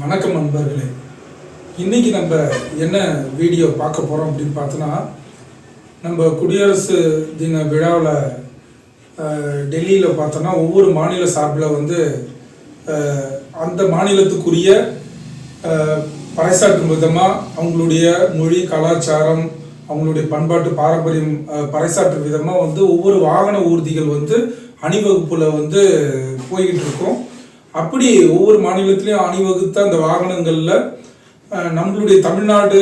வணக்கம் நண்பர்களே. இன்றைக்கி நம்ம என்ன வீடியோ பார்க்க போகிறோம் அப்படின்னு பார்த்தோன்னா நம்ம குடியரசு தின விழாவில் டெல்லியில் பார்த்தோன்னா ஒவ்வொரு மாநில சார்பில் வந்து அந்த மாநிலத்துக்குரிய பறைசாற்றும் விதமாக அவங்களுடைய மொழி கலாச்சாரம் அவங்களுடைய பண்பாட்டு பாரம்பரியம் பறைசாற்றும் விதமாக வந்து ஒவ்வொரு வாகன ஊர்திகள் வந்து அணிவகுப்பில் வந்து போய்கிட்டு இருக்கோம். அப்படி ஒவ்வொரு மாநிலத்திலையும் அணிவகுத்த அந்த வாகனங்களில் நம்மளுடைய தமிழ்நாடு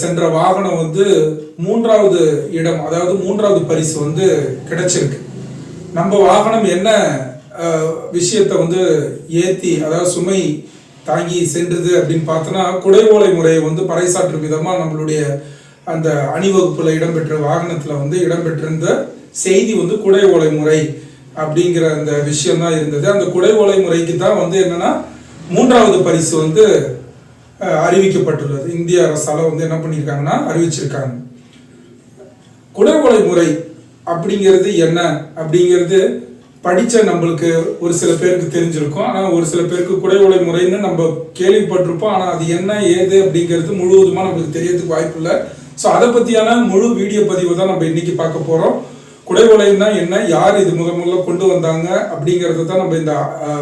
சென்ற வாகனம் வந்து மூன்றாவது இடம் அதாவது மூன்றாவது பரிசு வந்து கிடைச்சிருக்கு. நம்ம வாகனம் என்ன விஷயத்தை வந்து ஏற்றி அதாவது சுமை தாங்கி சென்றது அப்படின்னு பார்த்தோன்னா குடைவோலை முறையை வந்து பறைசாற்றும் விதமாக நம்மளுடைய அந்த அணிவகுப்பில் இடம்பெற்ற வாகனத்தில் வந்து இடம்பெற்றிருந்த செய்தி வந்து குடை ஓலை முறை அப்படிங்கிற அந்த விஷயம் தான் இருந்தது. அந்த குடை ஓலை முறைக்கு தான் வந்து என்னன்னா மூன்றாவது பரிசு வந்து அறிவிக்கப்பட்டுள்ளது. இந்திய அரசால வந்து என்ன பண்ணியிருக்காங்கன்னா அறிவிச்சிருக்காங்க. குடைவலை முறை அப்படிங்கிறது என்ன? அப்படிங்கிறது படிச்ச நம்மளுக்கு ஒரு சில பேருக்கு தெரிஞ்சிருக்கும். ஆனால் ஒரு சில பேருக்கு குடைவலை முறைன்னு நம்ம கேள்விப்பட்டிருப்போம். ஆனால் அது என்ன ஏது அப்படிங்கிறது முழுவதுமாக நம்மளுக்கு தெரியறதுக்கு வாய்ப்பு இல்லை. ஸோ அதை பற்றியான முழு வீடியோ பதிவு தான் நம்ம இன்னைக்கு பார்க்க போகிறோம் குடைவலைன்னா என்ன? யார் இது முத முதல்ல கொண்டு வந்தாங்க? அப்படிங்கிறத தான் நம்ம இந்த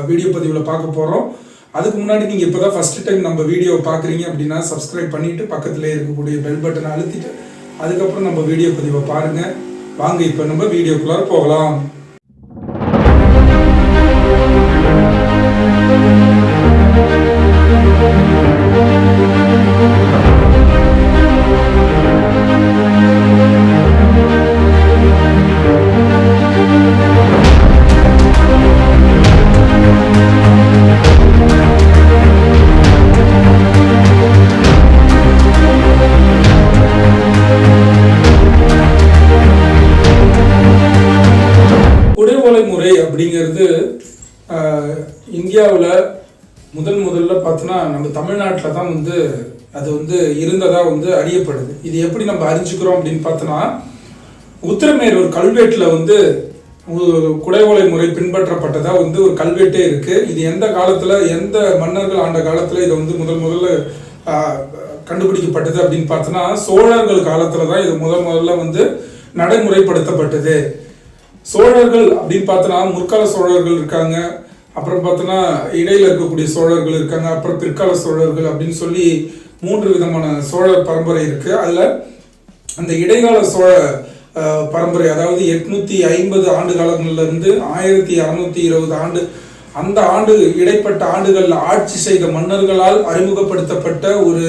வீடியோ பதிவில் பார்க்க போகிறோம் அதுக்கு முன்னாடி நீங்கள் இப்போ தான் ஃபஸ்ட்டு டைம் நம்ம வீடியோ பார்க்குறீங்க அப்படின்னா சப்ஸ்கிரைப் பண்ணிவிட்டு பக்கத்தில் இருக்கக்கூடிய பெல் பட்டனை அழுத்திட்டு அதுக்கப்புறம் நம்ம வீடியோ பதிவை பாருங்கள் வாங்க இப்போ நம்ம வீடியோக்குள்ளார போகலாம். முறை அப்படிங்கிறது இந்தியாவில் முதன் முதல்ல பார்த்தோன்னா நம்ம தமிழ்நாட்டில் தான் வந்து அது வந்து இருந்ததாக வந்து அறியப்படுது. இது எப்படி நம்ம அறிஞ்சுக்கிறோம் அப்படின்னு பார்த்தோன்னா உத்திரமேரூர் கல்வெட்டில் வந்து ஒரு குடைவோலை முறை பின்பற்றப்பட்டதாக வந்து ஒரு கல்வெட்டே இருக்குது இது எந்த காலத்தில் எந்த மன்னர்கள் ஆண்ட காலத்தில் இதை வந்து முதல் முதல்ல கண்டுபிடிக்கப்பட்டது அப்படின்னு பார்த்தோன்னா சோழர்கள் காலத்தில் தான் இது முதல் முதல்ல வந்து நடைமுறைப்படுத்தப்பட்டது. சோழர்கள் அப்படின்னு பார்த்தோன்னா முற்கால சோழர்கள் இருக்காங்க. அப்புறம் பார்த்தோன்னா இடையில இருக்கக்கூடிய சோழர்கள் இருக்காங்க. அப்புறம் பிற்கால சோழர்கள் அப்படின்னு சொல்லி மூன்று விதமான சோழர் பரம்பரை இருக்கு. அதில் அந்த இடைக்கால சோழ பரம்பரை அதாவது எட்நூத்தி ஐம்பது ஆண்டு காலங்கள்ல இருந்து ஆயிரத்தி அறுநூத்தி இருபது ஆண்டு அந்த ஆண்டு இடைப்பட்ட ஆண்டுகளில் ஆட்சி செய்த மன்னர்களால் அறிமுகப்படுத்தப்பட்ட ஒரு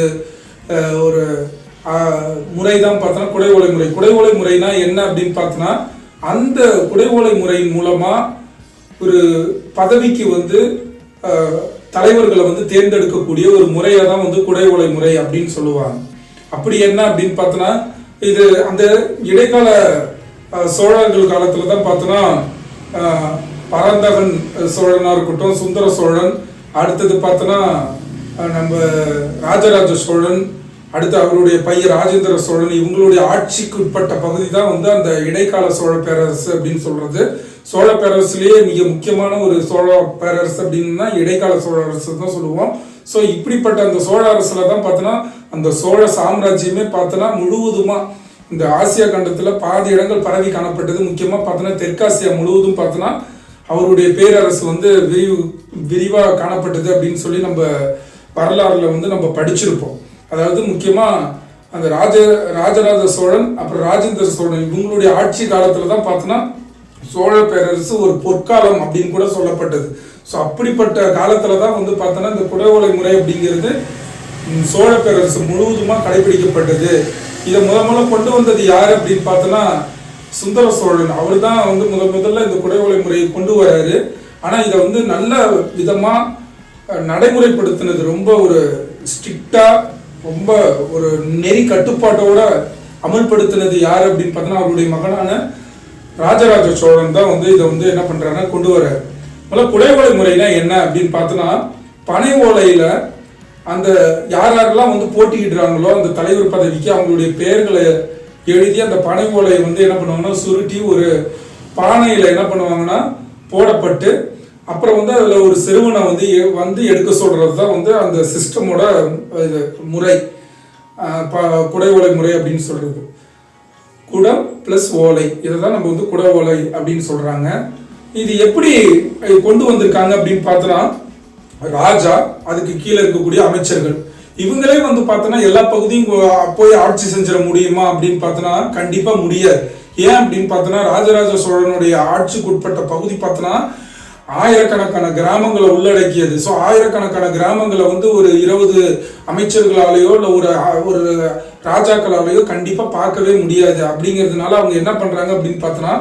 ஒரு முறை தான் பார்த்தோன்னா குடைவோலை முறை. குடைவோலை முறைனா என்ன அப்படின்னு பார்த்தோன்னா அந்த குடைவோலை முறையின் மூலமா ஒரு பதவிக்கு வந்து தலைவர்களை வந்து தேர்ந்தெடுக்கக்கூடிய ஒரு முறையை தான் வந்து குடைவோலை முறை அப்படின்னு சொல்லுவாங்க. அப்படி என்ன அப்படின்னு பார்த்தோன்னா இது அந்த இடைக்கால சோழர்கள் காலத்தில் தான் பார்த்தோன்னா பரந்தகன் சோழனாக இருக்கட்டும் சுந்தர சோழன் அடுத்தது பார்த்தோன்னா நம்ம ராஜராஜ சோழன் அடுத்து அவருடைய பையன் ராஜேந்திர சோழன் இவங்களுடைய ஆட்சிக்கு உட்பட்ட பகுதி தான் வந்து அந்த இடைக்கால சோழ பேரரசு அப்படின்னு சொல்றது. சோழ பேரரசுலேயே மிக முக்கியமான ஒரு சோழ பேரரசு அப்படின்னா இடைக்கால சோழ அரசு தான் சொல்லுவோம். ஸோ இப்படிப்பட்ட அந்த சோழ அரசுல தான் பார்த்தோன்னா அந்த சோழ சாம்ராஜ்யமே பார்த்தோன்னா முழுவதுமா இந்த ஆசியா கண்டத்துல பாதி இடங்கள் பரவி காணப்பட்டது. முக்கியமா பார்த்தோன்னா தெற்காசியா முழுவதும் பார்த்தோன்னா அவருடைய பேரரசு வந்து விரிவு விரிவா காணப்பட்டது அப்படின்னு சொல்லி நம்ம வரலாறுல வந்து நம்ம படிச்சிருப்போம். அதாவது முக்கியமாக அந்த ராஜ ராஜராஜ சோழன் அப்புறம் ராஜேந்திர சோழன் இவங்களுடைய ஆட்சி காலத்தில் தான் பார்த்தோன்னா சோழ பேரரசு ஒரு பொற்காலம் அப்படின்னு கூட சொல்லப்பட்டது. ஸோ அப்படிப்பட்ட காலத்தில் தான் வந்து பார்த்தோன்னா இந்த குடவோலை முறை அப்படிங்கிறது சோழ பேரரசு முழுவதுமாக கடைபிடிக்கப்பட்டது. இதை முத முதல்ல கொண்டு வந்தது யார் அப்படின்னு பார்த்தோன்னா சுந்தர சோழன். அவர் தான் வந்து முதல் முதல்ல இந்த குடைவோலை முறையை கொண்டு வராரு. ஆனால் இதை வந்து நல்ல விதமாக நடைமுறைப்படுத்தினது. ரொம்ப ஒரு ஸ்ட்ரிக்டாக ரொம்ப ஒரு நெறி கட்டுப்பாட்டோட அமல்படுத்தினது யார் அப்படின்னு பார்த்தோன்னா அவருடைய மகனான ராஜராஜ சோழன் தான் வந்து இதை வந்து என்ன பண்ணுறாருன்னா கொண்டு வர்றாரு. முதல்ல குடைவோலை முறைனா என்ன அப்படின்னு பார்த்தோன்னா பனை ஓலையில அந்த யார் யாரெல்லாம் வந்து போட்டிக்கிடுறாங்களோ அந்த தலைவர் பதவிக்கு அவங்களுடைய பெயர்களை எழுதி அந்த பனை ஓலையை வந்து என்ன பண்ணுவாங்கன்னா சுருட்டி ஒரு பானையில என்ன பண்ணுவாங்கன்னா போடப்பட்டு அப்புறம் வந்து அதில் ஒரு சிறுவனை வந்து வந்து எடுக்க சொல்கிறது தான் வந்து அந்த சிஸ்டமோட இது முறை. ப- குடை ஓலை முறை அப்படின்னு சொல்கிறது குடம் ப்ளஸ் ஓலை. இதை தான் நம்ம வந்து குட ஓலை அப்படின்னு சொல்கிறாங்க இது எப்படி கொண்டு வந்திருக்காங்க அப்படின்னு பார்த்தோன்னா ராஜா அதுக்கு கீழே இருக்கக்கூடிய அமைச்சர்கள். இவங்களே வந்து பார்த்தோன்னா எல்லா பகுதியும் போய் ஆட்சி செஞ்சிட முடியுமா அப்படின்னு பார்த்தோன்னா கண்டிப்பாக முடியாது. ஏன் அப்படின்னு பார்த்தோன்னா ராஜராஜ சோழனுடைய ஆட்சிக்குட்பட்ட பகுதி பார்த்தோன்னா ஆயிரக்கணக்கான கிராமங்களை உள்ளடக்கியது. ஸோ ஆயிரக்கணக்கான கிராமங்களை வந்து ஒரு இருபது அமைச்சர்களாலேயோ இல்லை ஒரு ஒரு ராஜாக்களாலேயோ கண்டிப்பாக பார்க்கவே முடியாது. அப்படிங்கிறதுனால அவங்க என்ன பண்ணுறாங்க அப்படின்னு பார்த்தோன்னா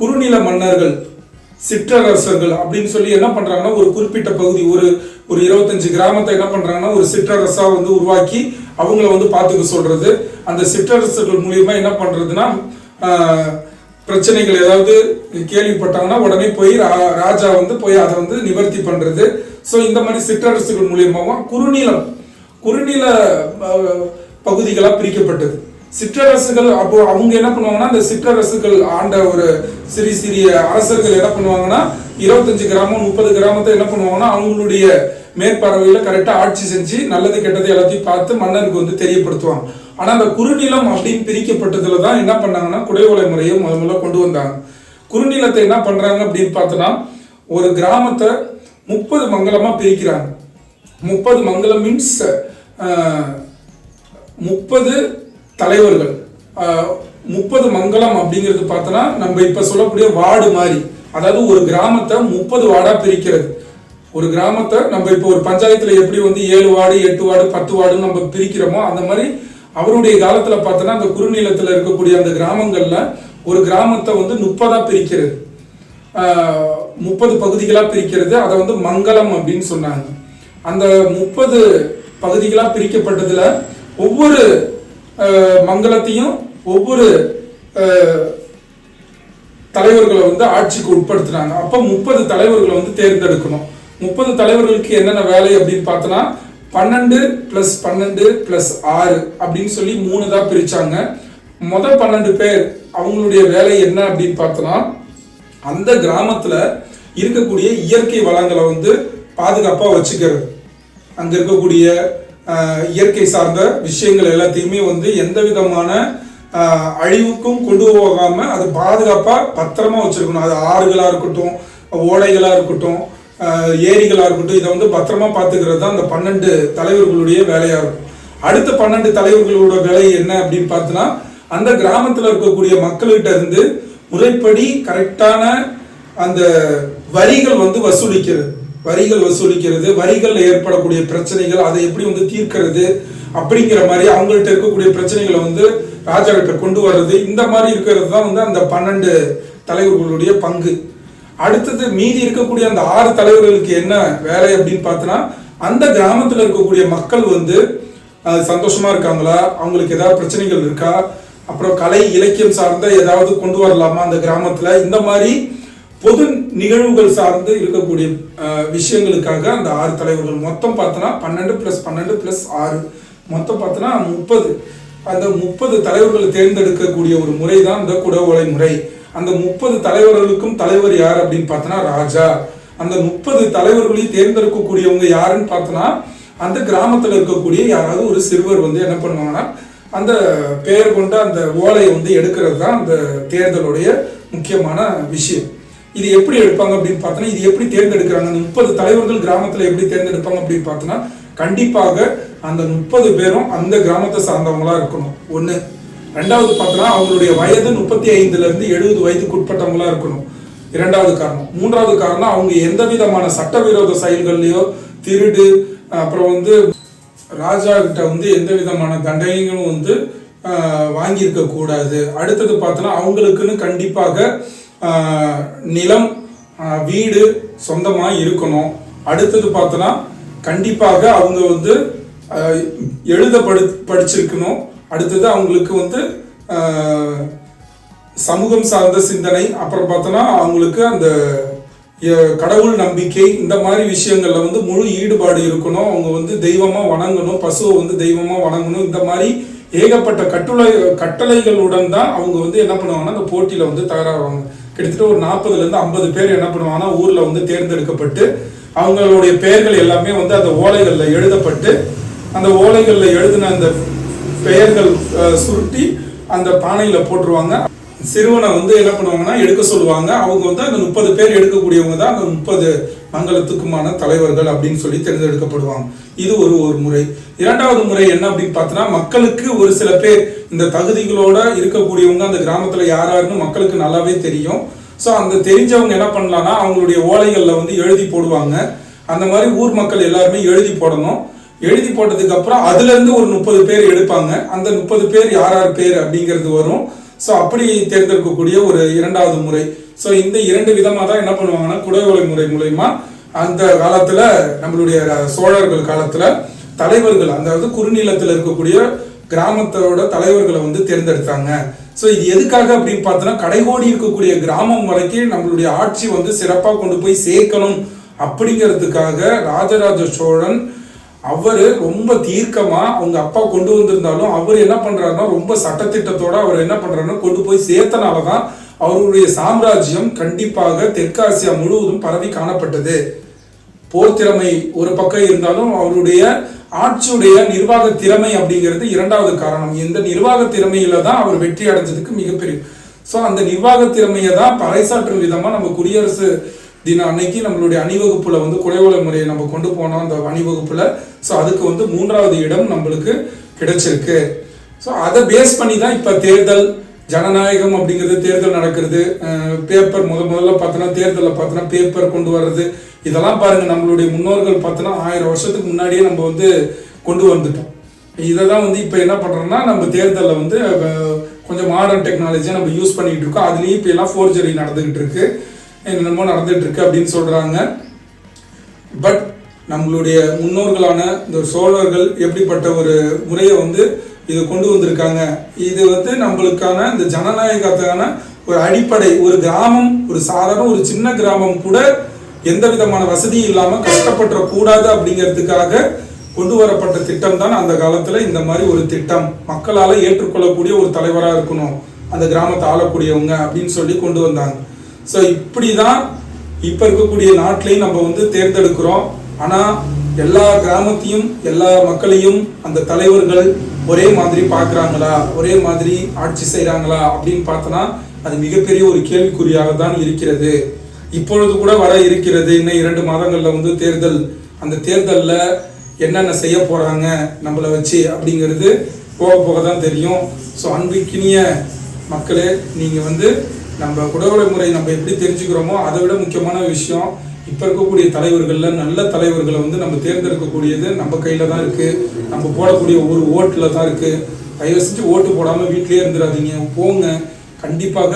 குறுநில மன்னர்கள் சிற்றரசர்கள் அப்படின்னு சொல்லி என்ன பண்ணுறாங்கன்னா ஒரு குறிப்பிட்ட பகுதி ஒரு ஒரு இருபத்தஞ்சு கிராமத்தை என்ன பண்ணுறாங்கன்னா ஒரு சிற்றரசாக வந்து உருவாக்கி அவங்கள வந்து பார்த்துக்க சொல்கிறது அந்த சிற்றரசர்கள் மூலியமாக என்ன பண்ணுறதுன்னா பிரச்சனைகள் ஏதாவது கேள்விப்பட்டாங்கன்னா உடனே போய் ரா- ராஜா வந்து போய் அதை வந்து நிவர்த்தி பண்றது. ஸோ இந்த மாதிரி சிற்றரசுகள் மூலியமாகவும் குறுநிலம் குறுநில பகுதிகளாக பிரிக்கப்பட்டது. சிற்றரசுகள் அப்போ அவங்க என்ன பண்ணுவாங்கன்னா அந்த சிற்றரசுகள் ஆண்ட ஒரு சிறிய சிறிய அரசர்கள் என்ன பண்ணுவாங்கன்னா இருபத்தஞ்சு கிராமம் முப்பது கிராமத்தை என்ன பண்ணுவாங்கன்னா அவங்களுடைய மேற்பார்வையில் கரெக்டாக ஆட்சி செஞ்சு நல்லது கெட்டது எல்லாத்தையும் பார்த்து மன்னருக்கு வந்து தெரியப்படுத்துவாங்க. ஆனா அந்த குறுநிலம் அப்படின்னு பிரிக்கப்பட்டதுல தான் என்ன பண்ணாங்கன்னா குடைவோலை முறையை முத முதல்ல கொண்டு வந்தாங்க. குறுநிலத்தை என்ன பண்றாங்க அப்படின்னு பார்த்தோன்னா ஒரு கிராமத்தை முப்பது மங்கலமா பிரிக்கிறாங்க. முப்பது மங்கலம் மீன்ஸ் முப்பது தலைவர்கள். முப்பது மங்கலம் அப்படிங்கிறது பார்த்தோன்னா நம்ம இப்ப சொல்லக்கூடிய வார்டு மாதிரி. அதாவது ஒரு கிராமத்தை முப்பது வார்டா பிரிக்கிறது. ஒரு கிராமத்தை நம்ம இப்போ ஒரு பஞ்சாயத்துல எப்படி வந்து ஏழு வார்டு எட்டு வார்டு பத்து வார்டுன்னு நம்ம பிரிக்கிறோமோ அந்த மாதிரி அவருடைய காலத்துல பார்த்தோன்னா அந்த குறுநிலத்துல இருக்கக்கூடிய அந்த கிராமங்கள்ல ஒரு கிராமத்தை வந்து முப்பதா பிரிக்கிறது. முப்பது பகுதிகளாக பிரிக்கிறது. அதை வந்து மங்களம் அப்படின்னு சொன்னாங்க. அந்த முப்பது பகுதிகளாக பிரிக்கப்பட்டதுல ஒவ்வொரு மங்களத்தையும் ஒவ்வொரு தலைவர்களை வந்து ஆட்சிக்கு உட்படுத்துனாங்க. அப்போ முப்பது தலைவர்களை வந்து தேர்ந்தெடுக்கணும். முப்பது தலைவர்களுக்கு என்னென்ன வேலை அப்படின்னு பார்த்தோன்னா பன்னெண்டு ப்ளஸ் பன்னெண்டு ப்ளஸ் ஆறு அப்படின்னு சொல்லி மூணு தான் பிரிச்சாங்க. மொதல் பன்னெண்டு பேர் அவங்களுடைய வேலை என்ன அப்படின்னு பார்த்தோன்னா அந்த கிராமத்துல இருக்கக்கூடிய இயற்கை வளங்களை வந்து பாதுகாப்பாக வச்சுக்கிறது. அங்கே இருக்கக்கூடிய இயற்கை சார்ந்த விஷயங்கள் எல்லாத்தையுமே வந்து எந்த விதமான அழிவுக்கும் கொண்டு போகாமல் அது பாதுகாப்பாக பத்திரமா வச்சுருக்கணும். அது ஆறுகளாக இருக்கட்டும் ஓடைகளாக இருக்கட்டும் ஏரிகளாக இருக்கட்டும் இதை வந்து பத்திரமா பார்த்துக்கிறது தான் அந்த பன்னெண்டு தலைவர்களுடைய வேலையா இருக்கும். அடுத்த பன்னெண்டு தலைவர்களோட வேலை என்ன அப்படின்னு பார்த்தோன்னா அந்த கிராமத்தில் இருக்கக்கூடிய மக்கள்கிட்ட இருந்து முறைப்படி கரெக்டான அந்த வரிகள் வந்து வசூலிக்கிறது. வரிகள் வசூலிக்கிறது வரிகளில் ஏற்படக்கூடிய பிரச்சனைகள் அதை எப்படி வந்து தீர்க்கிறது அப்படிங்கிற மாதிரி அவங்கள்ட்ட இருக்கக்கூடிய பிரச்சனைகளை வந்து ராஜா கிட்ட கொண்டு வர்றது இந்த மாதிரி இருக்கிறது தான் வந்து அந்த பன்னெண்டு தலைவர்களுடைய பங்கு. அடுத்தது மீதி இருக்கக்கூடிய அந்த ஆறு தலைவர்களுக்கு என்ன வேலை அப்படின்னு பார்த்தோன்னா அந்த கிராமத்தில் இருக்கக்கூடிய மக்கள் வந்து சந்தோஷமா இருக்காங்களா? அவங்களுக்கு ஏதாவது பிரச்சனைகள் இருக்கா? அப்புறம் கலை இலக்கியம் சார்ந்த ஏதாவது கொண்டு வரலாமா அந்த கிராமத்துல? இந்த மாதிரி பொது நிகழ்வுகள் சார்ந்து இருக்கக்கூடிய விஷயங்களுக்காக அந்த ஆறு தலைவர்கள் மொத்தம் பார்த்தோன்னா பன்னெண்டு பிளஸ் பன்னெண்டு பிளஸ் ஆறு. மொத்தம் பார்த்தோன்னா முப்பது. அந்த முப்பது தலைவர்களை தேர்ந்தெடுக்கக்கூடிய ஒரு முறை தான் இந்த குடவோலை முறை. அந்த முப்பது தலைவர்களுக்கும் தலைவர் யார் அப்படின்னு பார்த்தோன்னா ராஜா. அந்த முப்பது தலைவர்களையும் தேர்ந்தெடுக்கக்கூடியவங்க யாருன்னு பார்த்தோன்னா அந்த கிராமத்தில் இருக்கக்கூடிய யாராவது ஒரு சிறுவர் வந்து என்ன பண்ணுவாங்கன்னா அந்த பெயர் கொண்ட அந்த ஓலையை வந்து எடுக்கிறது தான் அந்த தேர்தலுடைய முக்கியமான விஷயம். இது எப்படி எடுப்பாங்க அப்படின்னு பார்த்தோன்னா இது எப்படி தேர்ந்தெடுக்கிறாங்க? அந்த முப்பது தலைவர்கள் கிராமத்தில் எப்படி தேர்ந்தெடுப்பாங்க அப்படின்னு பார்த்தோன்னா கண்டிப்பாக அந்த முப்பது பேரும் அந்த கிராமத்தை சார்ந்தவங்களா இருக்கணும். ஒன்று ரெண்டாவது பார்த்தோன்னா அவங்களுடைய வயது முப்பத்தி ஐந்துல இருந்து எழுபது வயதுக்கு உட்பட்டவங்களா இருக்கணும். இரண்டாவது காரணம். மூன்றாவது காரணம் அவங்க எந்த விதமான சட்டவிரோத செயல்கள்லையோ திருடு அப்புறம் வந்து ராஜா கிட்ட வந்து எந்த விதமான தண்டனைகளும் வந்து வாங்கியிருக்க கூடாது. அடுத்தது பார்த்தோன்னா அவங்களுக்குன்னு கண்டிப்பாக நிலம் வீடு சொந்தமாக இருக்கணும். அடுத்தது பார்த்தோன்னா கண்டிப்பாக அவங்க வந்து எழுத படி படிச்சிருக்கணும். அடுத்தது அவங்களுக்கு வந்து சமூகம் சார்ந்த சிந்தனை அப்புறம் பார்த்தோன்னா அவங்களுக்கு அந்த கடவுள் நம்பிக்கை இந்த மாதிரி விஷயங்கள்ல வந்து முழு ஈடுபாடு இருக்கணும். அவங்க வந்து தெய்வமா வணங்கணும் பசுவை வந்து தெய்வமா வணங்கணும். இந்த மாதிரி ஏகப்பட்ட கட்டுளை கட்டளைகளுடன் தான் அவங்க வந்து என்ன பண்ணுவாங்கன்னா அந்த போட்டியில வந்து தயாராவாங்க. கிட்டத்தட்ட ஒரு நாற்பதுல இருந்து ஐம்பது பேர் என்ன பண்ணுவாங்கன்னா ஊர்ல வந்து தேர்ந்தெடுக்கப்பட்டு அவங்களுடைய பெயர்கள் எல்லாமே வந்து அந்த ஓலைகள்ல எழுதப்பட்டு அந்த ஓலைகள்ல எழுதின அந்த பெயர்கள் சுருட்டி அந்த பானையில் போட்டுருவாங்க. சிறுவனை வந்து என்ன பண்ணுவாங்கன்னா எடுக்க சொல்லுவாங்க. அவங்க வந்து அந்த முப்பது பேர் எடுக்கக்கூடியவங்க தான் அந்த முப்பது மங்கலத்துக்குமான தலைவர்கள் அப்படின்னு சொல்லி தேர்ந்தெடுக்கப்படுவாங்க. இது ஒரு ஒரு முறை. இரண்டாவது முறை என்ன அப்படின்னு பார்த்தோன்னா மக்களுக்கு ஒரு சில பேர் இந்த தகுதிகளோட இருக்கக்கூடியவங்க அந்த கிராமத்தில் யார் யாருன்னு மக்களுக்கு நல்லாவே தெரியும். ஸோ அந்த தெரிஞ்சவங்க என்ன பண்ணலான்னா அவங்களுடைய ஓலைகளில் வந்து எழுதி போடுவாங்க. அந்த மாதிரி ஊர் மக்கள் எல்லாருமே எழுதி போடணும். எழுதி போட்டதுக்கு அப்புறம் அதுல இருந்து ஒரு முப்பது பேர் எடுப்பாங்க. அந்த முப்பது பேர் யார் யார் பேர் அப்படிங்கிறது வரும். ஸோ அப்படி தேர்ந்தெடுக்கக்கூடிய ஒரு இரண்டாவது முறை. ஸோ இந்த இரண்டு விதமாக தான் என்ன பண்ணுவாங்கன்னா குடவோலை முறை மூலயமா அந்த காலத்துல நம்மளுடைய சோழர்கள் காலத்துல தலைவர்கள் அதாவது குறுநிலத்தில் இருக்கக்கூடிய கிராமத்தோட தலைவர்களை வந்து தேர்ந்தெடுத்தாங்க. ஸோ இது எதுக்காக அப்படின்னு பார்த்தோன்னா கடைகோடி இருக்கக்கூடிய கிராமம் வரைக்கும் நம்மளுடைய ஆட்சி வந்து சிறப்பாக கொண்டு போய் சேர்க்கணும். அப்படிங்கிறதுக்காக ராஜராஜ சோழன் அவர் ரொம்ப தீர்க்கமா அவங்க அப்பா கொண்டு வந்திருந்தாலும் அவர் என்ன பண்றாருன்னா ரொம்ப சட்டத்திட்டத்தோட அவர் என்ன பண்றாருன்னா கொண்டு போய் சேர்த்தனால தான் அவருடைய சாம்ராஜ்யம் கண்டிப்பாக தெற்காசியா முழுவதும் பரவி காணப்பட்டது. போர் திறமை ஒரு பக்கம் இருந்தாலும் அவருடைய ஆட்சியுடைய நிர்வாக திறமை அப்படிங்கிறது இரண்டாவது காரணம். இந்த நிர்வாக திறமையில தான் அவர் வெற்றி அடைஞ்சதுக்கு மிகப்பெரிய ஸோ அந்த நிர்வாக திறமையை தான் பறைசாற்றும் விதமா நம்ம குடியரசு தின அன்னைக்கு நம்மளுடைய அணிவகுப்புல வந்து குடைவலை முறையை நம்ம கொண்டு போனோம் அந்த அணிவகுப்புல. ஸோ அதுக்கு வந்து மூன்றாவது இடம் நம்மளுக்கு கிடைச்சிருக்கு. ஸோ அதை பேஸ் பண்ணி தான் இப்போ தேர்தல் ஜனநாயகம் அப்படிங்கிறது தேர்தல் நடக்கிறது. பேப்பர் முத முதல்ல பார்த்தோன்னா தேர்தலில் பார்த்தோன்னா பேப்பர் கொண்டு வர்றது. இதெல்லாம் பாருங்க நம்மளுடைய முன்னோர்கள் பார்த்தோன்னா ஆயிரம் வருஷத்துக்கு முன்னாடியே நம்ம வந்து கொண்டு வந்துட்டோம். இதை தான் வந்து இப்போ என்ன பண்ணுறோம்னா நம்ம தேர்தலில் வந்து கொஞ்சம் மாடர்ன் டெக்னாலஜியை நம்ம யூஸ் பண்ணிக்கிட்டு இருக்கோம். அதுலேயும் இப்போ எல்லாம் ஃபோர்ஜரி நடந்துக்கிட்டு இருக்குது என்னென்னமோ நடந்துட்டு இருக்கு அப்படின்னு சொல்கிறாங்க பட் நம்மளுடைய முன்னோர்களான இந்த சோழர்கள் எப்படிப்பட்ட ஒரு முறையை வந்து இது கொண்டு வந்திருக்காங்க? இது வந்து நம்மளுக்கான இந்த ஜனநாயகத்துக்கான ஒரு அடிப்படை ஒரு கிராமம் ஒரு சாதாரண ஒரு சின்ன கிராமம் கூட எந்த விதமான வசதியும் இல்லாமல் கஷ்டப்பட்டுற கூடாது அப்படிங்கிறதுக்காக கொண்டு வரப்பட்ட திட்டம் தான் அந்த காலத்தில் இந்த மாதிரி ஒரு திட்டம். மக்களால் ஏற்றுக்கொள்ளக்கூடிய ஒரு தலைவராக இருக்கணும். அந்த கிராமத்தை ஆளக்கூடியவங்க அப்படின்னு சொல்லி கொண்டு வந்தாங்க. ஸோ இப்படி தான் இப்போ இருக்கக்கூடிய நாட்டிலையும் நம்ம வந்து தேர்ந்தெடுக்கிறோம். ஆனால் எல்லா கிராமத்தையும் எல்லா மக்களையும் அந்த தலைவர்கள் ஒரே மாதிரி பார்க்குறாங்களா? ஒரே மாதிரி ஆட்சி செய்கிறாங்களா அப்படின்னு பார்த்தோன்னா அது மிகப்பெரிய ஒரு கேள்விக்குறியாக தான் இருக்கிறது. இப்பொழுது கூட வர இருக்கிறது. இன்னும் இரண்டு மாதங்களில் வந்து தேர்தல் அந்த தேர்தலில் என்னென்ன செய்ய போகிறாங்க நம்மளை வச்சு அப்படிங்கிறது போக போக தான் தெரியும். ஸோ அன்பிக்கினிய மக்களே நீங்கள் வந்து நம்ம குடவலை முறை நம்ம எப்படி தெரிஞ்சுக்கிறோமோ அதை விட முக்கியமான விஷயம் இப்போ இருக்கக்கூடிய தலைவர்களில் நல்ல தலைவர்களை வந்து நம்ம தேர்ந்தெடுக்கக்கூடியது நம்ம கையில் தான் இருக்குது நம்ம போடக்கூடிய ஒரு ஓட்டில் தான் இருக்குது தயவு செஞ்சு ஓட்டு போடாமல் வீட்லேயே இருந்துடாதீங்க போங்க. கண்டிப்பாக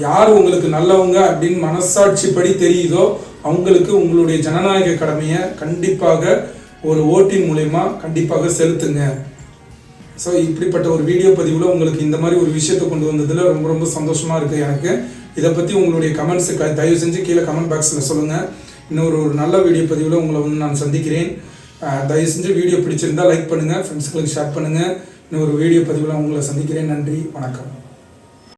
யார் உங்களுக்கு நல்லவங்க அப்படின்னு மனசாட்சிப்படி தெரியுதோ அவங்களுக்கு உங்களுடைய ஜனநாயக கடமையை கண்டிப்பாக ஒரு ஓட்டின் மூலயமா கண்டிப்பாக செலுத்துங்க. ஸோ இப்படிப்பட்ட ஒரு வீடியோ பதிவில் உங்களுக்கு இந்த மாதிரி ஒரு விஷயத்தை கொண்டு வந்ததில் ரொம்ப ரொம்ப சந்தோஷமாக இருக்குது எனக்கு. இதை பற்றி உங்களுடைய கமெண்ட்ஸு க தயவு செஞ்சு கீழே கமெண்ட் பாக்ஸில் சொல்லுங்கள் இன்னொரு ஒரு நல்ல வீடியோ பதிவில் உங்களை வந்து நான் சந்திக்கிறேன். தயவு செஞ்சு வீடியோ பிடிச்சிருந்தா லைக் பண்ணுங்கள் ஃப்ரெண்ட்ஸ்களுக்கு ஷேர் பண்ணுங்கள் இன்னொரு வீடியோ பதிவில் உங்களை சந்திக்கிறேன். நன்றி வணக்கம்.